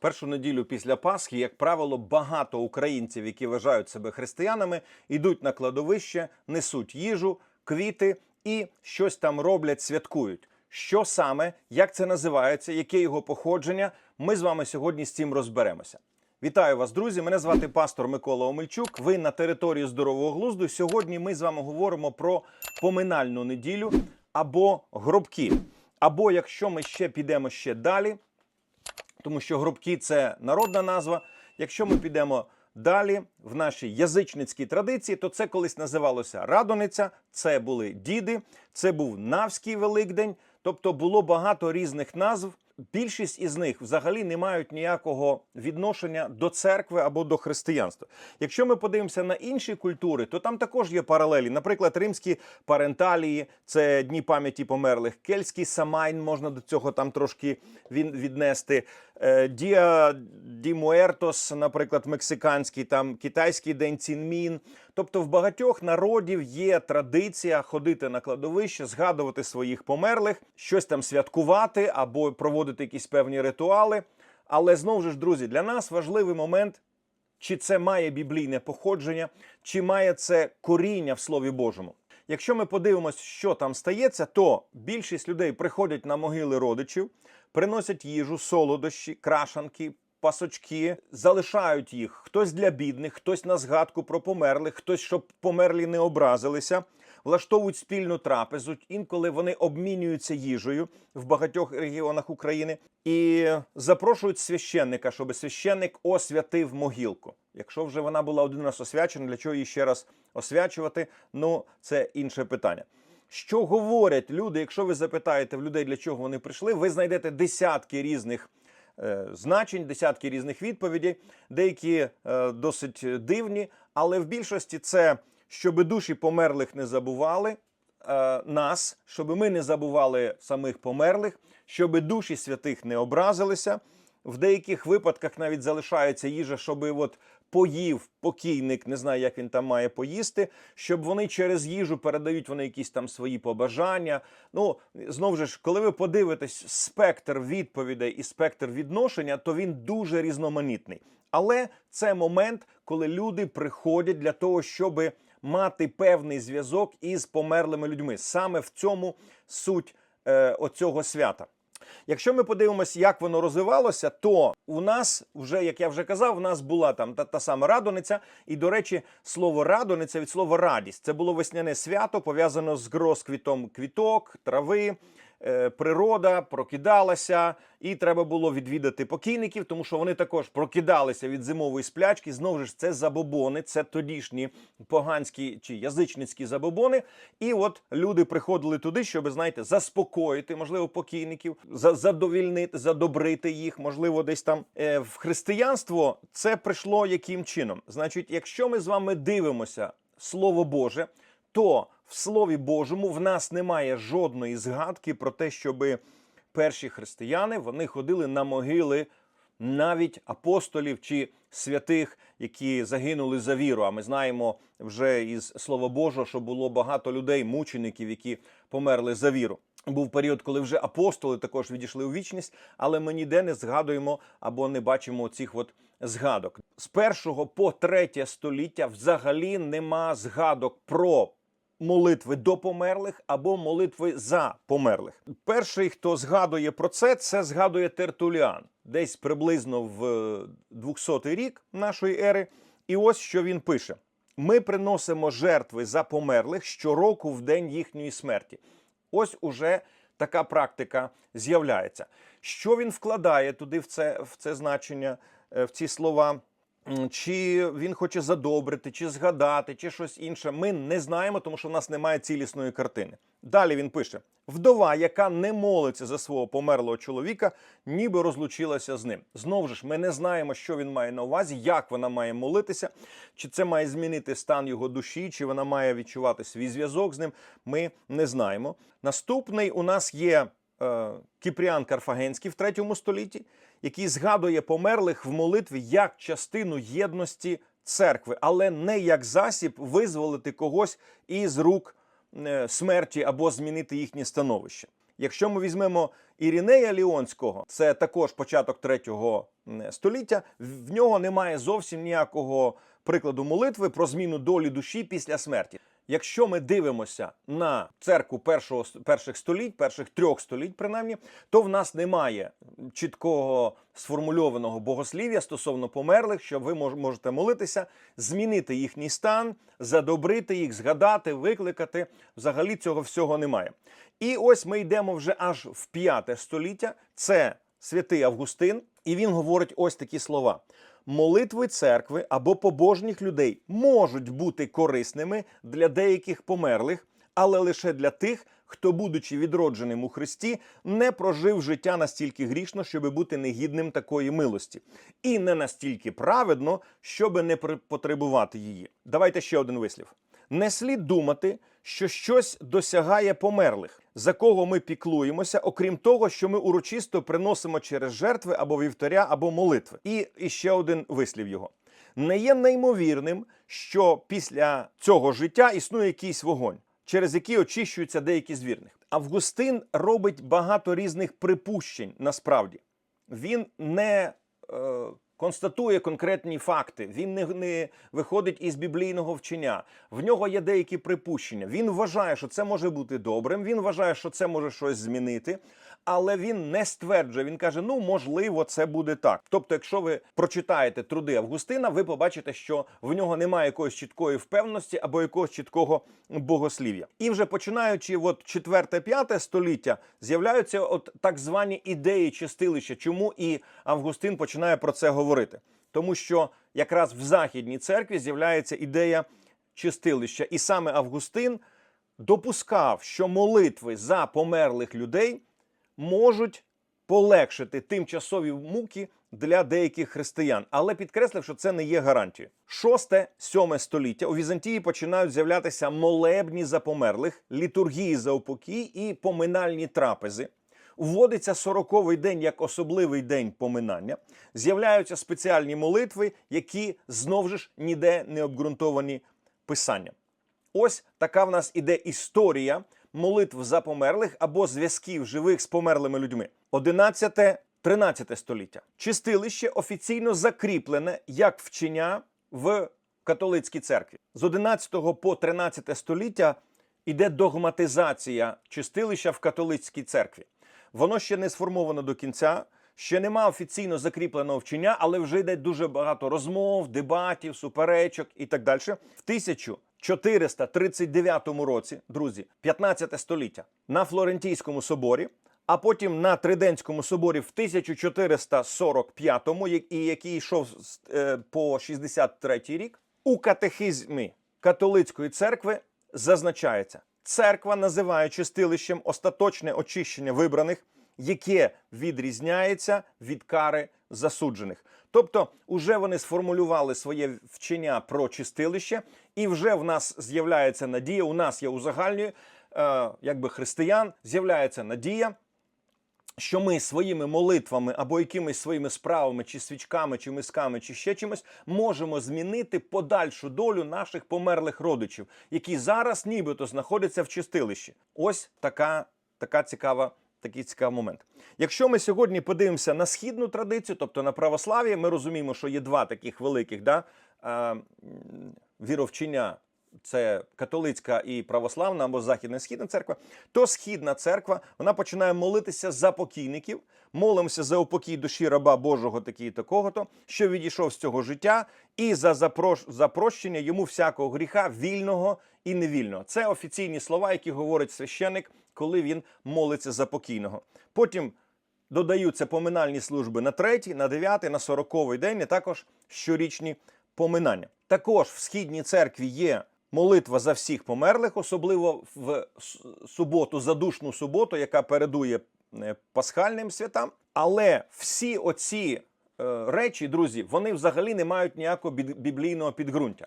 Першу неділю після Пасхи, як правило, багато українців, які вважають себе християнами, йдуть на кладовище, несуть їжу, квіти і щось там роблять, святкують. Що саме, як це називається, яке його походження? Ми з вами сьогодні з цим розберемося. Вітаю вас, друзі! Мене звати пастор Микола Омельчук. Ви на території здорового глузду. Сьогодні ми з вами говоримо про поминальну неділю або гробки. Або якщо ми ще підемо ще далі, тому що гробки це народна назва. Якщо ми підемо далі в нашій язичницькій традиції, то це колись називалося Радониця, це були діди, це був Навський Великдень, тобто було багато різних назв. Більшість із них взагалі не мають ніякого відношення до церкви або до християнства. Якщо ми подивимося на інші культури, то там також є паралелі. Наприклад, римські паренталії це дні пам'яті померлих, кельтський самайн можна до цього там трошки віднести. Е, Діа Ді Муертос, наприклад, мексиканський, там китайський день Цінмін. Тобто в багатьох народів є традиція ходити на кладовище, згадувати своїх померлих, щось там святкувати або проводити якісь певні ритуали. Але знову ж, друзі, для нас важливий момент, чи це має біблійне походження, чи має це коріння в Слові Божому. Якщо ми подивимося, що там стається, то більшість людей приходять на могили родичів, приносять їжу, солодощі, крашанки, пасочки, залишають їх хтось для бідних, хтось на згадку про померлих, хтось, щоб померлі не образилися. Влаштовують спільну трапезу. Інколи вони обмінюються їжею в багатьох регіонах України і запрошують священника, щоб священник освятив могилку. Якщо вже вона була один раз освячена, для чого її ще раз освячувати? Ну це інше питання. Що говорять люди? Якщо ви запитаєте в людей, для чого вони прийшли, ви знайдете десятки різних е, значень, десятки різних відповідей, деякі е, досить дивні, але в більшості це щоб душі померлих не забували е, нас, щоб ми не забували самих померлих, щоб душі святих не образилися. В деяких випадках навіть залишається їжа, щоб от поїв покійник, не знаю, як він там має поїсти, щоб вони через їжу передають вони якісь там свої побажання. Ну знову ж, коли ви подивитесь спектр відповідей і спектр відношення, то він дуже різноманітний. Але це момент, коли люди приходять для того, щоби мати певний зв'язок із померлими людьми. Саме в цьому суть е, оцього свята. Якщо ми подивимося, як воно розвивалося, то у нас вже, як я вже казав, у нас була там та, та сама радониця. І, до речі, слово радониця від слова радість. Це було весняне свято, пов'язано з розквітом квіток, трави. Е, Природа прокидалася, і треба було відвідати покійників, тому що вони також прокидалися від зимової сплячки. Знову ж це забобони, це тодішні поганські чи язичницькі забобони. І от люди приходили туди, щоб знаєте, заспокоїти, можливо, покійників, за- задовільнити, задобрити їх. Можливо, десь там Е, в християнство це прийшло яким чином? Значить, якщо ми з вами дивимося Слово Боже, то в Слові Божому в нас немає жодної згадки про те, щоби перші християни вони ходили на могили навіть апостолів чи святих, які загинули за віру. А ми знаємо вже із Слова Божого, що було багато людей, мучеників, які померли за віру. Був період, коли вже апостоли також відійшли у вічність, але ми ніде не згадуємо або не бачимо цих от згадок. З першого по третє століття взагалі нема згадок про молитви до померлих або молитви за померлих. Перший, хто згадує про це, це згадує Тертуліан, десь приблизно в 200-й рік нашої ери. І ось що він пише: ми приносимо жертви за померлих щороку в день їхньої смерті. Ось уже така практика з'являється. Що він вкладає туди в це, в це значення, е, в ці слова? Чи він хоче задобрити, чи згадати, чи щось інше. Ми не знаємо, тому що в нас немає цілісної картини. Далі він пише: вдова, яка не молиться за свого померлого чоловіка, ніби розлучилася з ним. Знову ж, ми не знаємо, що він має на увазі, як вона має молитися, чи це має змінити стан його душі, чи вона має відчувати свій зв'язок з ним. Ми не знаємо. Наступний у нас є е, Кіпріан Карфагенський в третьому столітті, який згадує померлих в молитві як частину єдності церкви, але не як засіб визволити когось із рук е, смерті або змінити їхнє становище. Якщо ми візьмемо Ірінея Ліонського, це також початок третього століття. В нього немає зовсім ніякого прикладу молитви про зміну долі душі після смерті. Якщо ми дивимося на церкву першого перших століть, перших трьох століть, принаймні, то в нас немає чіткого сформульованого богослів'я стосовно померлих, що ви мож- можете молитися, змінити їхній стан, задобрити їх, згадати, викликати. Взагалі цього всього немає. І ось ми йдемо вже аж в п'яте століття. Це святий Августин, і він говорить ось такі слова. Молитви церкви або побожніх людей можуть бути корисними для деяких померлих, але лише для тих, хто, будучи відродженим у Христі, не прожив життя настільки грішно, щоб бути негідним такої милості, і не настільки праведно, щоб не потребувати її. Давайте ще один вислів. Не слід думати, що щось досягає померлих, за кого ми піклуємося, окрім того, що ми урочисто приносимо через жертви або вівторя, або молитви. І, ще один вислів його. Не є неймовірним, що після цього життя існує якийсь вогонь, через який очищуються деякі з вірних. Августин робить багато різних припущень насправді. Він не е, констатує конкретні факти, він не, не виходить із біблійного вчення. В нього є деякі припущення. Він вважає, що це може бути добрим. Він вважає, що це може щось змінити. Але він не стверджує. Він каже: ну можливо, це буде так. Тобто, якщо ви прочитаєте труди Августина, ви побачите, що в нього немає якоїсь чіткої впевненості або якогось чіткого богослів'я. І вже починаючи от 4-5 століття, з'являються от так звані ідеї чистилища. Чому і Августин починає про це говорити? Тому що якраз в західній церкві з'являється ідея чистилища, і саме Августин допускав, що молитви за померлих людей можуть полегшити тимчасові муки для деяких християн, але підкреслив, що це не є гарантією. Шосте, сьоме століття у Візантії починають з'являтися молебні за померлих, літургії за упокій і поминальні трапези. Вводиться сороковий день як особливий день поминання. З'являються спеціальні молитви, які знов же ж ніде не обґрунтовані писанням. Ось така в нас іде історія молитв за померлих або зв'язків живих з померлими людьми. 11-13 століття. Чистилище офіційно закріплене як вчення в католицькій церкві. З 11 по 13 століття іде догматизація чистилища в католицькій церкві. Воно ще не сформовано до кінця. Ще нема офіційно закріпленого вчення, але вже йде дуже багато розмов, дебатів, суперечок і так далі. В 1439 році, друзі, 15 століття, на Флорентійському соборі, а потім на Триденському соборі в 1445-му, і який йшов е, по 63 рік, у катехизмі католицької церкви зазначається, церква називає чистилищем остаточне очищення вибраних, яке відрізняється від кари засуджених. Тобто, уже вони сформулювали своє вчення про чистилище, і вже в нас з'являється надія. У нас є узагальнюю, е, якби християн, з'являється надія що ми своїми молитвами або якимись своїми справами, чи свічками, чи мисками, чи ще чимось можемо змінити подальшу долю наших померлих родичів, які зараз нібито знаходяться в чистилищі. Ось така, така цікава. Такий цікавий момент. Якщо ми сьогодні подивимося на східну традицію, тобто на православ'я, ми розуміємо, що є два таких великих да, е, віровчення це католицька і православна або західна східна церква, то східна церква вона починає молитися за покійників, молимося за упокій душі раба Божого такий такого-то, що відійшов з цього життя, і за запрош... за прощення йому всякого гріха вільного і невільного. Це офіційні слова, які говорить священик, коли він молиться за покійного. Потім додаються поминальні служби на третій, на дев'ятий, на сороковий день, і також щорічні поминання. Також в східній церкві є молитва за всіх померлих, особливо в суботу, задушну суботу, яка передує е, пасхальним святам. Але всі оці е, речі, друзі, вони взагалі не мають ніякого біблійного підґрунтя.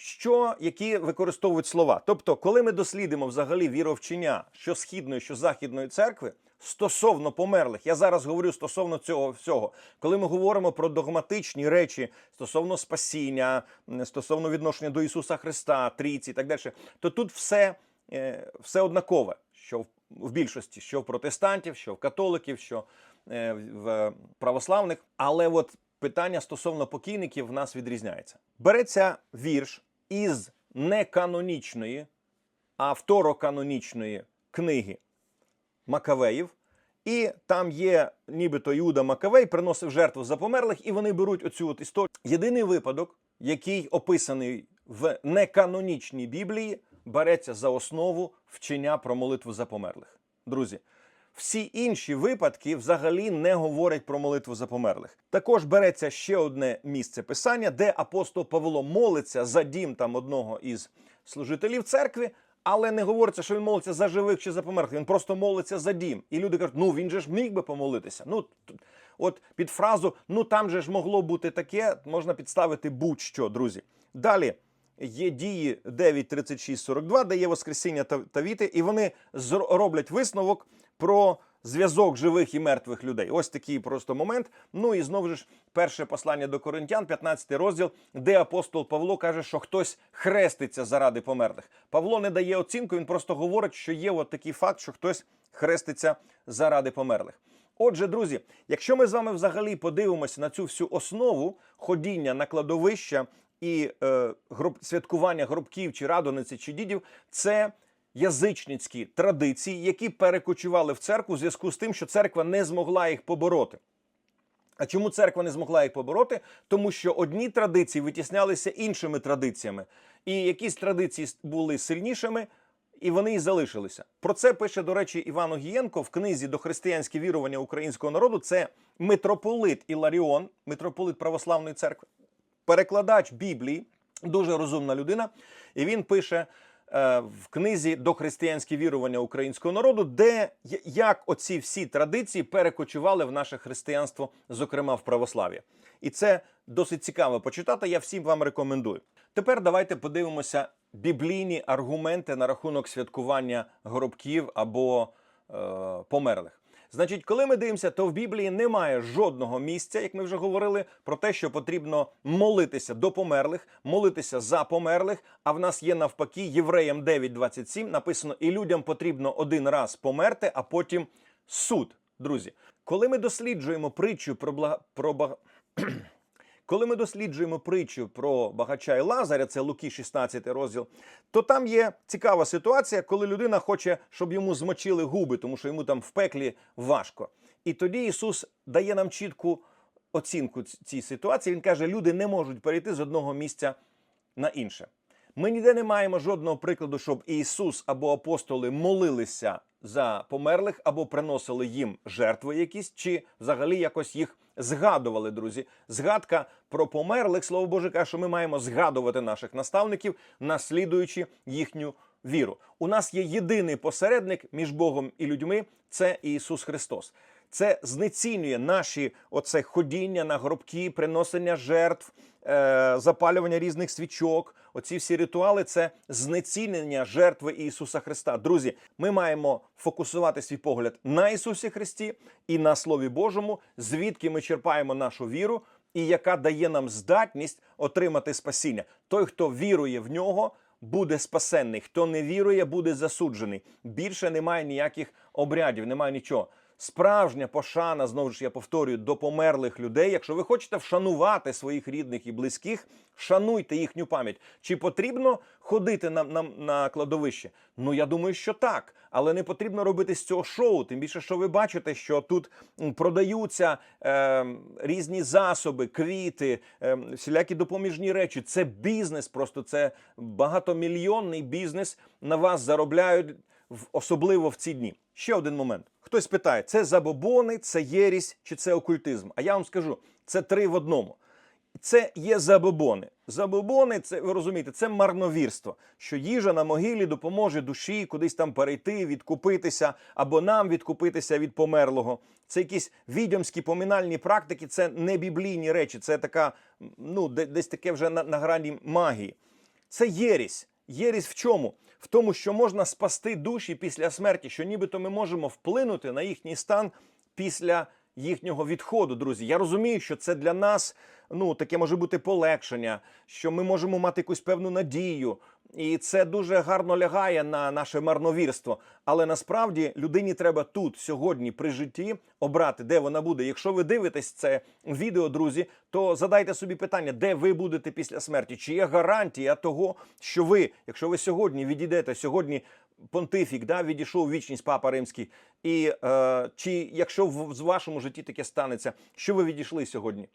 Що які використовують слова? Тобто, коли ми дослідимо взагалі віровчення що східної, що західної церкви стосовно померлих, я зараз говорю стосовно цього всього, коли ми говоримо про догматичні речі стосовно спасіння, стосовно відношення до Ісуса Христа, трійці і так далі, то тут все, е, все однакове. Що в більшості, що в протестантів, що в католиків, що е, в православних. Але от питання стосовно покійників в нас відрізняється. Береться вірш із неканонічної, а второканонічної книги Макавеїв. І там є, нібито Іуда Макавей приносив жертву за померлих, і вони беруть оцю от історію. Єдиний випадок, який описаний в неканонічній Біблії, береться за основу вчення про молитву за померлих. Друзі, всі інші випадки взагалі не говорять про молитву за померлих. Також береться ще одне місце писання, де апостол Павло молиться за дім там одного із служителів церкви, але не говориться, що він молиться за живих чи за померлих. Він просто молиться за дім. І люди кажуть, ну він же ж міг би помолитися. Ну от під фразу Ну там же ж могло бути таке, можна підставити будь-що, друзі. Далі є дії 9, 36, 42, де є Воскресіння та та віти, і вони роблять висновок про зв'язок живих і мертвих людей. Ось такий просто момент. Ну і знову ж перше послання до Коринтян, 15 розділ, де апостол Павло каже, що хтось хреститься заради померлих. Павло не дає оцінку, він просто говорить, що є от такий факт, що хтось хреститься заради померлих. Отже, друзі, якщо ми з вами взагалі подивимося на цю всю основу ходіння на кладовища і е, гроб, святкування гробків чи радониці чи дідів, це язичницькі традиції, які перекочували в церкву в зв'язку з тим, що церква не змогла їх побороти. А чому церква не змогла їх побороти? Тому що одні традиції витіснялися іншими традиціями, і якісь традиції були сильнішими, і вони і залишилися. Про це пише, до речі, Іван Огієнко в книзі Дохристиянське вірування українського народу. Це митрополит Іларіон, митрополит Православної церкви, перекладач Біблії, дуже розумна людина. І він пише в книзі «Дохристиянські вірування українського народу, де як оці всі традиції перекочували в наше християнство, зокрема в православ'я. І це досить цікаво почитати. Я всім вам рекомендую. Тепер давайте подивимося біблійні аргументи на рахунок святкування гробків або е, померлих. Значить, коли ми дивимося, то в Біблії немає жодного місця, як ми вже говорили, про те, що потрібно молитися до померлих, молитися за померлих. А в нас є навпаки Євреям 9.27 написано: і людям потрібно один раз померти, а потім суд. Друзі, коли ми досліджуємо притчу про блага... про. Коли ми досліджуємо притчу про багача і Лазаря, це Луки 16 розділ, то там є цікава ситуація, коли людина хоче, щоб йому змочили губи, тому що йому там в пеклі важко. І тоді Ісус дає нам чітку оцінку цій ситуації. Він каже, люди не можуть перейти з одного місця на інше. Ми ніде не маємо жодного прикладу, щоб Ісус або апостоли молилися за померлих, або приносили їм жертви якісь, чи взагалі якось їх згадували, друзі. Згадка про померлих, слово Боже, каже, що ми маємо згадувати наших наставників, наслідуючи їхню віру. У нас є єдиний посередник між Богом і людьми це Ісус Христос. Це знецінює наші оце ходіння на гробки, приносення жертв, е, запалювання різних свічок. Оці всі ритуали це знецінення жертви Ісуса Христа. Друзі, ми маємо фокусувати свій погляд на Ісусі Христі і на Слові Божому, звідки ми черпаємо нашу віру, і яка дає нам здатність отримати спасіння. Той, хто вірує в нього, буде спасенний. Хто не вірує, буде засуджений. Більше немає ніяких обрядів, немає нічого. Справжня пошана, знову ж я повторюю, до померлих людей. Якщо ви хочете вшанувати своїх рідних і близьких, шануйте їхню пам'ять. Чи потрібно ходити на, на, на кладовище? Ну я думаю, що так, але не потрібно робити з цього шоу. Тим більше, що ви бачите, що тут продаються е, різні засоби, квіти, е, всілякі допоміжні речі. Це бізнес, просто це багатомільйонний бізнес. На вас заробляють особливо в ці дні. Ще один момент. Хтось питає, це забобони, це єрість чи це окультизм? А я вам скажу, це три в одному. Це є забобони. Забобони, це ви розумієте, це марновірство, що їжа на могилі допоможе душі кудись там перейти, відкупитися, або нам відкупитися від померлого. Це якісь відьомські поминальні практики, це не біблійні речі, це така, ну, десь таке вже на, на грані магії. Це єрість. Єрість в чому? В тому, що можна спасти душі після смерті, що нібито ми можемо вплинути на їхній стан після їхнього відходу, друзі. Я розумію, що це для нас ну таке може бути полегшення, що ми можемо мати якусь певну надію. І це дуже гарно лягає на наше марновірство. Але насправді людині треба тут, сьогодні, при житті обрати, де вона буде. Якщо ви дивитесь це відео, друзі, то задайте собі питання, де ви будете після смерті? Чи є гарантія того, що ви, якщо ви сьогодні відійдете, сьогодні понтифік да, відійшов вічність Папа Римський, і е, чи якщо в, в вашому житті таке станеться, що ви відійшли сьогодні?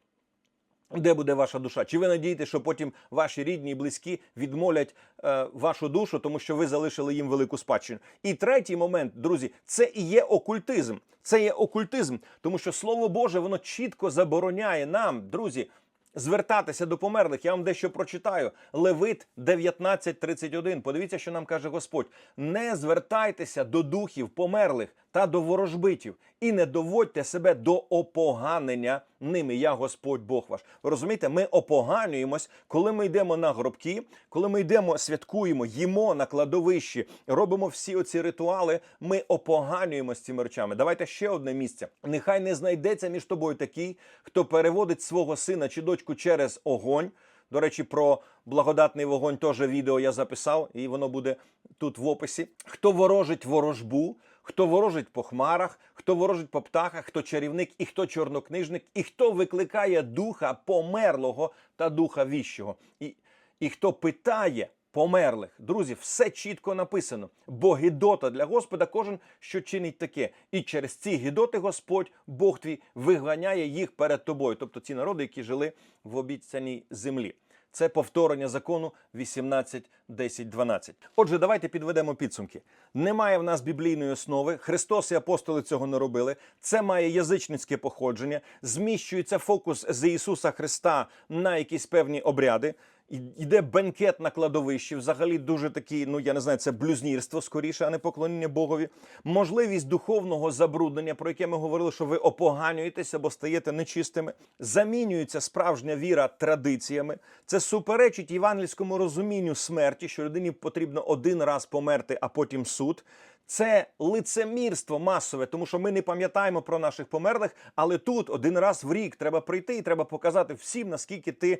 Де буде ваша душа? Чи ви надієте, що потім ваші рідні і близькі відмолять е, вашу душу, тому що ви залишили їм велику спадщину? І третій момент, друзі, це і є окультизм. Це є окультизм, тому що Слово Боже воно чітко забороняє нам, друзі, звертатися до померлих. Я вам дещо прочитаю. Левит 19.31. Подивіться, що нам каже Господь: не звертайтеся до духів померлих та до ворожбитів, і не доводьте себе до опоганення ними. Я Господь Бог ваш. Ви розумієте, ми опоганюємось, коли ми йдемо на гробки, коли ми йдемо, святкуємо, їмо на кладовищі, робимо всі оці ритуали. Ми опоганюємось цими речами. Давайте ще одне місце. Нехай не знайдеться між тобою такий, хто переводить свого сина чи дочку через огонь. До речі, про благодатний вогонь теж відео я записав, і воно буде тут в описі. Хто ворожить ворожбу, хто ворожить по хмарах, хто ворожить по птахах, хто чарівник, і хто чорнокнижник, і хто викликає духа померлого та духа віщого, і, і хто питає померлих. Друзі, все чітко написано. Бо гідота для Господа кожен, що чинить таке. І через ці гідоти Господь, Бог твій, виганяє їх перед тобою. Тобто ці народи, які жили в обіцяній землі. Це повторення закону 18, 10, 12. Отже, давайте підведемо підсумки. Немає в нас біблійної основи. Христос і апостоли цього не робили. Це має язичницьке походження. Зміщується фокус з Ісуса Христа на якісь певні обряди. І- Йде бенкет на кладовищі, взагалі дуже такий, ну я не знаю, це блюзнірство скоріше, а не поклоніння Богові. Можливість духовного забруднення, про яке ми говорили, що ви опоганюєтеся або стаєте нечистими. Замінюється справжня віра традиціями. Це суперечить євангельському розумінню смерті, що людині потрібно один раз померти, а потім суд. Це лицемірство масове, тому що ми не пам'ятаємо про наших померлих, але тут один раз в рік треба прийти і треба показати всім, наскільки ти е,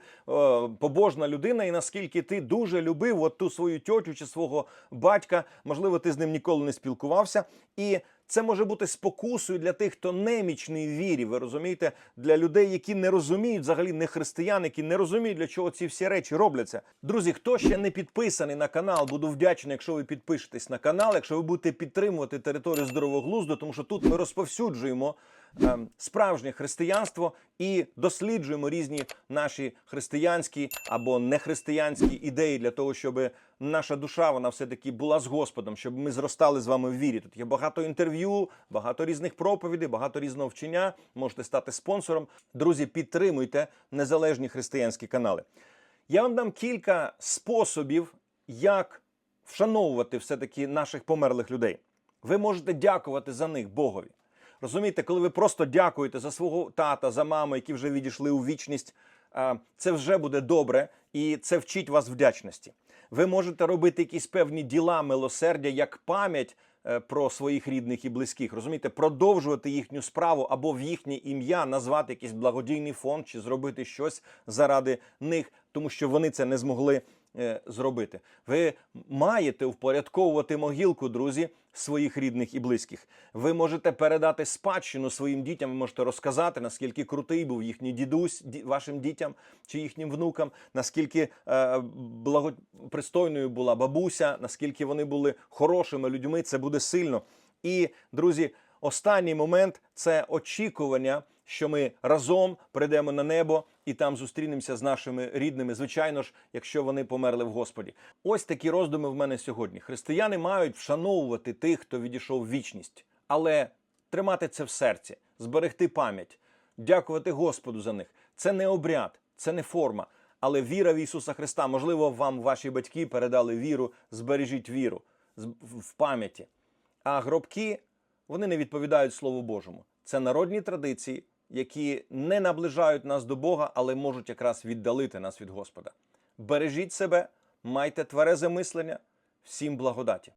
побожна людина, і наскільки ти дуже любив от ту свою тьотю чи свого батька. Можливо, ти з ним ніколи не спілкувався. І це може бути спокусою для тих, хто немічний вірі. Ви розумієте, для людей, які не розуміють, взагалі не християн, які не розуміють, для чого ці всі речі робляться. Друзі, хто ще не підписаний на канал, буду вдячний, якщо ви підпишетесь на канал, якщо ви будете підтримувати територію здорового глузду, тому що тут ми розповсюджуємо справжнє християнство і досліджуємо різні наші християнські або нехристиянські ідеї для того, щоб наша душа вона все таки була з Господом, щоб ми зростали з вами в вірі. Тут є багато інтерв'ю, багато різних проповідей, багато різного вчення. Можете стати спонсором. Друзі, підтримуйте незалежні християнські канали. Я вам дам кілька способів, як вшановувати все-таки наших померлих людей. Ви можете дякувати за них Богові. Розумієте, коли ви просто дякуєте за свого тата, за маму, які вже відійшли у вічність, це вже буде добре, і це вчить вас вдячності. Ви можете робити якісь певні діла милосердя як пам'ять е, про своїх рідних і близьких. Розумієте, продовжувати їхню справу або в їхнє ім'я назвати якийсь благодійний фонд чи зробити щось заради них, тому що вони це не змогли е, зробити. Ви маєте впорядковувати могилку, друзі, своїх рідних і близьких. Ви можете передати спадщину своїм дітям. Ви можете розказати, наскільки крутий був їхній дідусь ді- вашим дітям чи їхнім внукам, наскільки е, благопристойною була бабуся, наскільки вони були хорошими людьми. Це буде сильно. І друзі, останній момент це очікування, що ми разом прийдемо на небо і там зустрінемося з нашими рідними. Звичайно ж, якщо вони померли в Господі. Ось такі роздуми в мене сьогодні. Християни мають вшановувати тих, хто відійшов в вічність, але тримати це в серці, зберегти пам'ять, дякувати Господу за них. Це не обряд, це не форма. Але віра в Ісуса Христа, можливо, вам ваші батьки передали віру, збережіть віру в пам'яті. А гробки вони не відповідають Слову Божому. Це народні традиції, які не наближають нас до Бога, але можуть якраз віддалити нас від Господа. Бережіть себе, майте тверезе мислення, всім благодаті.